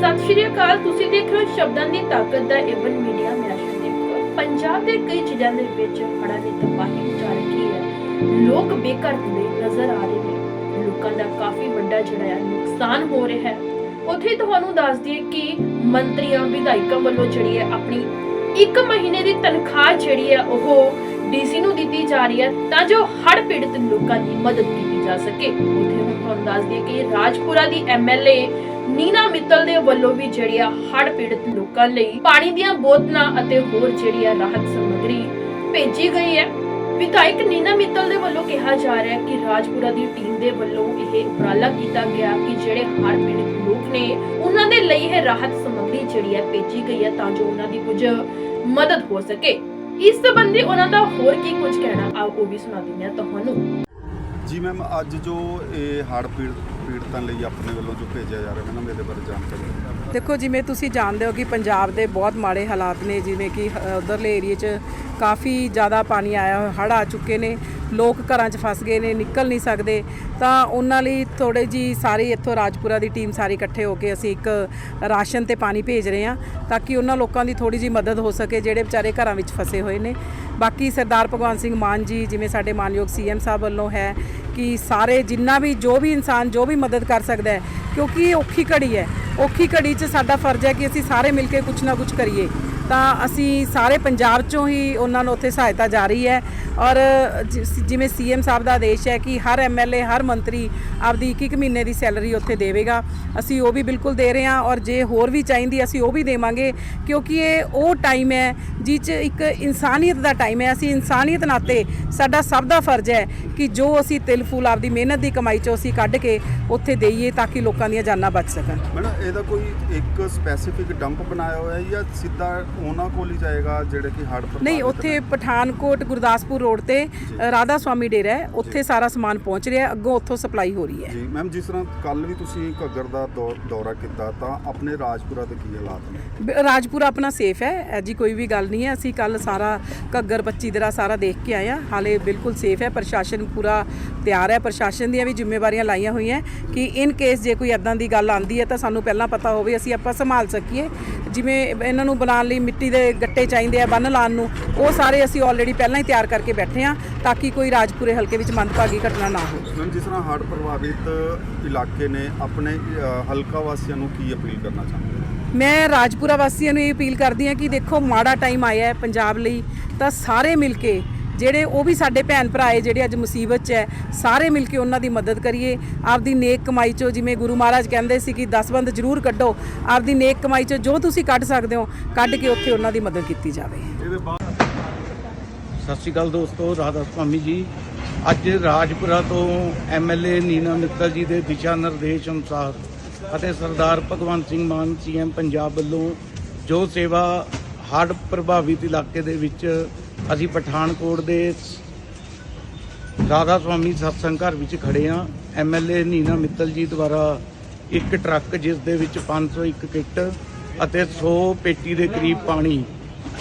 ਸਤਿ ਸ਼੍ਰੀ ਅਕਾਲ, ਤੁਸੀਂ ਦੇਖ ਰਹੇ ਹੋ ਸ਼ਬਦਾਂ ਦੀ ਤਾਕਤ ਦਾ ਏਵਨ ਮੀਡੀਆ। ਮੈਂ ਆਸ਼ਾਦੀਪ ਪੰਜਾਬ ਦੇ ਕਈ ਜ਼ਿਲ੍ਹਿਆਂ ਦੇ ਵਿੱਚ ਹੜ੍ਹਾਂ ਨੇ ਤਬਾਹੀ ਮਚਾ ਰੱਖੀ ਹੈ। ਲੋਕ ਬੇਘਰ ਹੁੰਦੇ ਨਜ਼ਰ ਆ ਰਹੇ ਨੇ। ਲੋਕਾਂ ਦਾ ਕਾਫੀ ਵੱਡਾ ਜਿਹੜਾ ਨੁਕਸਾਨ ਹੋ ਰਿਹਾ ਹੈ। ਉੱਥੇ ਤੁਹਾਨੂੰ ਦੱਸ ਦਈਏ ਕਿ ਮੰਤਰੀਆਂ, ਵਿਧਾਇਕਾਂ ਵੱਲੋਂ ਜਿਹੜੀ ਹੈ ਆਪਣੀ ਇੱਕ ਮਹੀਨੇ ਦੀ ਤਨਖਾਹ ਜਿਹੜੀ ਹੈ ਉਹ ਡੀਸੀ ਨੂੰ ਦਿੱਤੀ ਜਾ ਰਹੀ ਹੈ ਤਾਂ ਜੋ ਹੜ੍ਹ ਪੀੜਤ ਲੋਕਾਂ ਦੀ ਮਦਦ ਕੀਤੀ ਜਾ ਸਕੇ। ਉੱਥੇ ਹੁਣ ਤੁਹਾਨੂੰ ਦੱਸ ਦਈਏ ਕਿ ਰਾਜਪੁਰਾ ਦੀ ਐਮਐਲਏ ਨੀਨਾ ਮਿੱਤਲ ਦੇ ਵੱਲੋਂ ਵੀ ਜਿਹੜੀ ਆ ਹੜ੍ਹ ਪੀੜਤ ਲੋਕਾਂ ਲਈ ਪਾਣੀ ਦੀਆਂ ਬੋਤਲਾਂ ਅਤੇ ਹੋਰ ਜਿਹੜੀ ਆ ਰਾਹਤ ਸਮੱਗਰੀ ਭੇਜੀ ਗਈ ਹੈ। ਵਿਧਾਇਕ ਨੀਨਾ ਮਿੱਤਲ ਦੇ ਵੱਲੋਂ ਕਿਹਾ ਜਾ ਰਿਹਾ ਹੈ ਕਿ ਰਾਜਪੁਰਾ ਦੀ ਟੀਮ ਦੇ ਵੱਲੋਂ ਇਹ ਉਪਰਾਲਾ ਕੀਤਾ ਗਿਆ ਕਿ ਜਿਹੜੇ ਹੜ ਪੀੜਤ ਲੋਕ ਨੇ, ਉਹਨਾਂ ਦੇ ਲਈ ਇਹ ਰਾਹਤ ਸਮੱਗਰੀ ਜਿਹੜੀ ਹੈ ਭੇਜੀ ਗਈ ਹੈ ਤਾਂ ਜੋ ਉਹਨਾਂ ਦੀ ਕੁਝ ਮਦਦ ਹੋ ਸਕੇ। ਇਸ ਸੰਬੰਧੀ ਉਹਨਾਂ ਦਾ ਹੋਰ ਕੀ ਕੁਝ ਕਹਿਣਾ ਆਓ ਉਹ ਵੀ ਸੁਣਾ ਦਿੰਦੇ ਹਾਂ ਤੁਹਾਨੂੰ। ਜੀ ਮੈਮ ਅੱਜ ਜੋ ਇਹ ਪੀੜ ਪੀੜਤਾਂ ਲਈ ਆਪਣੇ ਵੱਲੋਂ ਜੋ ਭੇਜਿਆ ਜਾ ਰਿਹਾ ਮੈਮ ਇਹਦੇ ਬਾਰੇ ਜਾਣਕਾਰੀ। ਦੇਖੋ ਜਿਵੇਂ ਤੁਸੀਂ ਜਾਣਦੇ ਹੋ ਕਿ ਪੰਜਾਬ ਦੇ ਬਹੁਤ ਮਾੜੇ ਹਾਲਾਤ ਨੇ ਜਿਵੇਂ ਕਿ ਉਧਰਲੇ ਏਰੀਏ 'ਚ ਕਾਫੀ ਜ਼ਿਆਦਾ ਪਾਣੀ ਆਇਆ ਹੜ੍ਹ ਆ ਚੁੱਕੇ ਨੇ। ਲੋਕ ਘਰਾਂ 'ਚ ਫਸ ਗਏ ਨੇ, ਨਿਕਲ ਨਹੀਂ ਸਕਦੇ। ਤਾਂ ਉਹਨਾਂ ਲਈ ਥੋੜੇ ਜੀ ਸਾਰੀ ਇੱਥੋਂ ਰਾਜਪੁਰਾ ਦੀ ਟੀਮ ਸਾਰੀ ਇਕੱਠੇ ਹੋ ਕੇ ਅਸੀਂ ਇੱਕ ਰਾਸ਼ਨ ਤੇ ਪਾਣੀ ਭੇਜ ਰਹੇ ਹਾਂ, ਤਾਂ ਕਿ ਉਹਨਾਂ ਲੋਕਾਂ ਦੀ ਥੋੜੀ ਜੀ ਮਦਦ ਹੋ ਸਕੇ, ਜਿਹੜੇ ਵਿਚਾਰੇ ਘਰਾਂ ਵਿੱਚ ਫਸੇ ਹੋਏ ਨੇ। ਬਾਕੀ ਸਰਦਾਰ ਭਗਵੰਤ ਸਿੰਘ ਮਾਨ ਜੀ, ਜਿਵੇਂ ਸਾਡੇ ਮਾਨਯੋਗ ਸੀਐਮ ਸਾਹਿਬ ਵੱਲੋਂ ਹੈ ਕਿ ਸਾਰੇ ਜਿੰਨਾ ਵੀ, ਜੋ ਵੀ ਇਨਸਾਨ, ਜੋ ਵੀ ਮਦਦ ਕਰ ਸਕਦਾ ਹੈ, ਕਿਉਂਕਿ ਇਹ ਔਖੀ ਘੜੀ ਹੈ। ਔਖੀ ਘੜੀ 'ਚ ਸਾਡਾ ਫਰਜ਼ ਹੈ ਕਿ ਅਸੀਂ ਸਾਰੇ ਮਿਲ ਕੇ ਕੁਝ ਨਾ ਕੁਝ ਕਰੀਏ। ਤਾਂ ਅਸੀਂ ਸਾਰੇ ਪੰਜਾਬ ਚੋਂ ਹੀ ਉਹਨਾਂ ਨੂੰ ਉੱਥੇ ਸਹਾਇਤਾ ਜਾਰੀ ਹੈ। ਔਰ ਜਿਵੇਂ ਸੀਐਮ ਸਾਹਿਬ ਦਾ ਆਦੇਸ਼ ਹੈ ਕਿ ਹਰ ਐਮਐਲਏ ਹਰ ਮੰਤਰੀ ਆਪਦੀ ਇੱਕ ਇੱਕ ਮਹੀਨੇ ਦੀ ਸੈਲਰੀ ਉੱਥੇ ਦੇਵੇਗਾ। ਅਸੀਂ ਉਹ ਵੀ ਬਿਲਕੁਲ ਦੇ ਰਹੇ ਹਾਂ ਔਰ ਜੇ ਹੋਰ ਵੀ ਚਾਹੀਦੀ ਅਸੀਂ ਉਹ ਵੀ ਦੇਵਾਂਗੇ ਕਿਉਂਕਿ ਇਹ ਉਹ ਟਾਈਮ ਹੈ ਜਿਹ 'ਚ ਇੱਕ ਇਨਸਾਨੀਅਤ ਦਾ ਟਾਈਮ ਹੈ। ਅਸੀਂ ਇਨਸਾਨੀਅਤ ਨਾਤੇ ਸਾਡਾ ਸਭ ਦਾ ਫਰਜ਼ ਹੈ ਕਿ ਜੋ ਅਸੀਂ ਤਿਲ ਫੂਲ ਆਪਦੀ ਮਿਹਨਤ ਦੀ ਕਮਾਈ ਚੋਂ ਅਸੀਂ ਕੱਢ ਕੇ ਉੱਥੇ ਦੇਈਏ ਤਾਂ ਕਿ ਲੋਕਾਂ ਦੀਆਂ ਜਾਨਾਂ ਬਚ ਸਕਣ। ਮੈਡਮ ਇਹਦਾ ਕੋਈ ਇੱਕ ਸਪੈਸੀਫਿਕ ਡੰਪ ਬਣਾਇਆ ਹੋਇਆ ਹੈ ਜਾਂ ਸਿੱਧਾ ਉਹਨਾਂ ਕੋਲ ਹੀ ਜਾਏਗਾ ਜਿਹੜੇ ਕਿ ਹੜ੍ਹ ਨਹੀਂ ਉੱਥੇ ਪਠਾਨਕੋਟ ਗੁਰਦਾਸਪੁਰ ਰੋਡ ਤੇ ਰਾਧਾ ਸਵਾਮੀ ਡੇਰਾ ਹੈ ਉੱਥੇ ਸਾਰਾ ਸਮਾਨ ਪਹੁੰਚ ਰਿਹਾ ਹੈ, ਅੱਗੋਂ ਉੱਥੋਂ ਸਪਲਾਈ ਹੋ ਰਹੀ ਹੈ। ਜੀ ਮੈਮ ਜਿਸ ਤਰ੍ਹਾਂ ਕੱਲ ਵੀ ਤੁਸੀਂ ਘੱਗਰ ਦਾ ਦੌ- ਦੌਰਾ ਕੀਤਾ ਤਾਂ ਆਪਣੇ ਰਾਜਪੁਰਾ ਦੇ ਕੀ ਹਾਲਾਤ ਨੇ? ਬ- ਰਾਜਪੁਰਾ ਆਪਣਾ ਸੇਫ ਹੈ ਐਜੀ ਕੋਈ ਵੀ ਗੱਲ ਨਹੀਂ ਹੈ ਅਸੀਂ ਕੱਲ ਸਾਰਾ ਘੱਗਰ 25 ਦਰਾ ਸਾਰਾ ਦੇਖ ਕੇ ਆਏ ਹਾਂ ਹਾਲੇ ਬਿਲਕੁਲ ਸੇਫ ਹੈ ਪ੍ਰਸ਼ਾਸਨ ਪੂਰਾ ਤਿਆਰ ਹੈ ਪ੍ਰਸ਼ਾਸਨ ਦੀਆਂ ਵੀ ਜ਼ਿੰਮੇਵਾਰੀਆਂ ਲਾਈਆਂ ਹੋਈਆਂ ਕਿ ਇਨ ਕੇਸ ਜੇ ਕੋਈ ਐਦਾਂ ਦੀ ਗੱਲ ਆਂਦੀ ਹੈ ਤਾਂ ਸਾਨੂੰ ਪਹਿਲਾਂ ਪਤਾ ਹੋਵੇ ਅਸੀਂ ਆਪਾਂ ਸੰਭਾਲ ਸਕੀਏ। ਜਿਵੇਂ ਇਹਨਾਂ ਨੂੰ ਬਣਾਉਣ ਲਈ ਮਿੱਟੀ ਦੇ ਗੱਟੇ ਚਾਹੀਦੇ ਆ ਬੰਨ ਲਾਉਣ ਨੂੰ ਉਹ ਸਾਰੇ ਅਸੀਂ ਆਲਰੇਡੀ ਪਹਿਲਾਂ ਹੀ ਤਿਆਰ ਕਰਕੇ ਬੈਠੇ ਹਾਂ ਤਾਂ ਕਿ ਕੋਈ ਰਾਜਪੁਰੇ ਹਲਕੇ ਵਿੱਚ ਮੰਦਭਾਗੀ ਘਟਨਾ ਨਾ ਹੋਵੇ। ਮੈਮ ਜਿਸ ਤਰ੍ਹਾਂ ਹੜ੍ਹ ਪ੍ਰਭਾਵਿਤ ਇਲਾਕੇ ਨੇ ਆਪਣੇ ਹਲਕਾ ਵਾਸੀਆਂ ਨੂੰ ਕੀ ਅਪੀਲ ਕਰਨਾ ਚਾਹੁੰਦੇ ਮੈਂ ਰਾਜਪੁਰਾ ਵਾਸੀਆਂ ਨੂੰ ਇਹ ਅਪੀਲ ਕਰਦੀ ਹਾਂ ਕਿ ਦੇਖੋ ਮਾੜਾ ਟਾਈਮ ਆਇਆ ਹੈ ਪੰਜਾਬ ਲਈ ਤਾਂ ਸਾਰੇ ਮਿਲ ਕੇ ਜਿਹੜੇ ਉਹ ਵੀ ਸਾਡੇ ਭੈਣ ਭਰਾ ਹੈ ਜਿਹੜੇ ਅੱਜ ਮੁਸੀਬਤ 'ਚ ਹੈ ਸਾਰੇ ਮਿਲ ਕੇ ਉਹਨਾਂ ਦੀ ਮਦਦ ਕਰੀਏ। ਆਪਦੀ ਨੇਕ ਕਮਾਈ 'ਚੋਂ ਜਿਵੇਂ ਗੁਰੂ ਮਹਾਰਾਜ ਕਹਿੰਦੇ ਸੀ ਕਿ ਦਸਵੰਦ ਜ਼ਰੂਰ ਕੱਢੋ ਆਪਦੀ ਨੇਕ ਕਮਾਈ 'ਚੋਂ ਜੋ ਤੁਸੀਂ ਕੱਢ ਸਕਦੇ ਹੋ ਕੱਢ ਕੇ ਉੱਥੇ ਉਹਨਾਂ ਦੀ ਮਦਦ ਕੀਤੀ ਜਾਵੇ। ਇਹਦੇ ਬਾਅਦ ਸਤਿ ਸ਼੍ਰੀ ਅਕਾਲ ਦੋਸਤੋ, ਰਾਧਾ ਸੁਆਮੀ ਜੀ। ਅੱਜ ਰਾਜਪੁਰਾ ਤੋਂ ਐਮਐਲਏ ਨੀਨਾ ਮਿੱਤਲ ਜੀ ਦੇ ਦਿਸ਼ਾ ਨਿਰਦੇਸ਼ ਅਨੁਸਾਰ ਅਤੇ ਸਰਦਾਰ ਭਗਵੰਤ ਸਿੰਘ ਮਾਨ ਸੀਐਮ ਪੰਜਾਬ ਵੱਲੋਂ ਜੋ ਸੇਵਾ ਹੜ੍ਹ ਪ੍ਰਭਾਵਿਤ ਇਲਾਕੇ ਦੇ ਵਿੱਚ ਅਸੀਂ ਪਠਾਨਕੋਟ ਦੇ ਰਾਧਾ ਸੁਆਮੀ ਸਤਸੰਗ ਘਰ ਵਿੱਚ ਖੜੇ ਹਾਂ। ਐਮਐਲਏ ਨੀਨਾ ਮਿੱਤਲ ਜੀ ਦੁਆਰਾ ਇੱਕ ਟਰੱਕ ਜਿਸ ਦੇ ਵਿੱਚ 501 ਕਿੱਟ ਅਤੇ 100 ਪੇਟੀ ਦੇ ਕਰੀਬ ਪਾਣੀ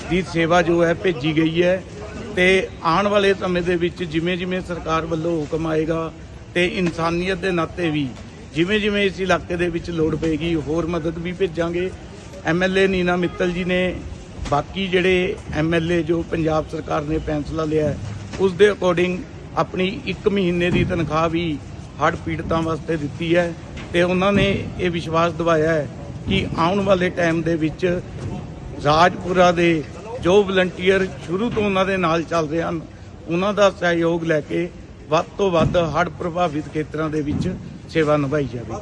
ਦੀ ਸੇਵਾ ਜੋ ਹੈ ਭੇਜੀ ਗਈ ਹੈ। ਤੇ ਆਉਣ ਵਾਲੇ ਸਮੇਂ ਦੇ ਵਿੱਚ ਜਿਵੇਂ ਜਿਵੇਂ ਸਰਕਾਰ ਵੱਲੋਂ ਹੁਕਮ ਆਏਗਾ ਤੇ ਇਨਸਾਨੀਅਤ ਦੇ ਨਾਤੇ ਵੀ ਜਿਵੇਂ ਜਿਵੇਂ ਇਸ ਇਲਾਕੇ ਦੇ ਵਿੱਚ ਲੋੜ ਪਏਗੀ ਹੋਰ ਮਦਦ ਵੀ ਭੇਜਾਂਗੇ। ਐਮਐਲਏ ਨੀਨਾ ਮਿੱਤਲ ਜੀ ਨੇ ਬਾਕੀ ਜਿਹੜੇ ਐਮਐਲਏ ਜੋ ਪੰਜਾਬ ਸਰਕਾਰ ਨੇ ਫੈਸਲਾ ਲਿਆ ਹੈ, ਉਸ ਦੇ ਅਕੋਰਡਿੰਗ ਆਪਣੀ 1 ਮਹੀਨੇ ਦੀ ਤਨਖਾਹ ਵੀ ਹੜ੍ਹ ਪੀੜਤਾਂ ਵਾਸਤੇ ਦਿੱਤੀ ਹੈ ਤੇ ਉਹਨਾਂ ਨੇ ਇਹ ਵਿਸ਼ਵਾਸ ਦਿਵਾਇਆ ਹੈ ਕਿ ਆਉਣ ਵਾਲੇ ਟਾਈਮ ਦੇ ਵਿੱਚ ਰਾਜਪੁਰਾ ਦੇ ਜੋ ਵਲੰਟੀਅਰ ਸ਼ੁਰੂ ਤੋਂ ਉਹਨਾਂ ਦੇ ਨਾਲ ਚੱਲਦੇ ਹਨ, ਉਹਨਾਂ ਦਾ ਸਹਿਯੋਗ ਲੈ ਕੇ ਵੱਧ ਤੋਂ ਵੱਧ ਹੜ੍ਹ ਪ੍ਰਭਾਵਿਤ ਖੇਤਰਾਂ ਦੇ ਵਿੱਚ ਸੇਵਾ ਨਿਭਾਈ ਜਾਵੇ।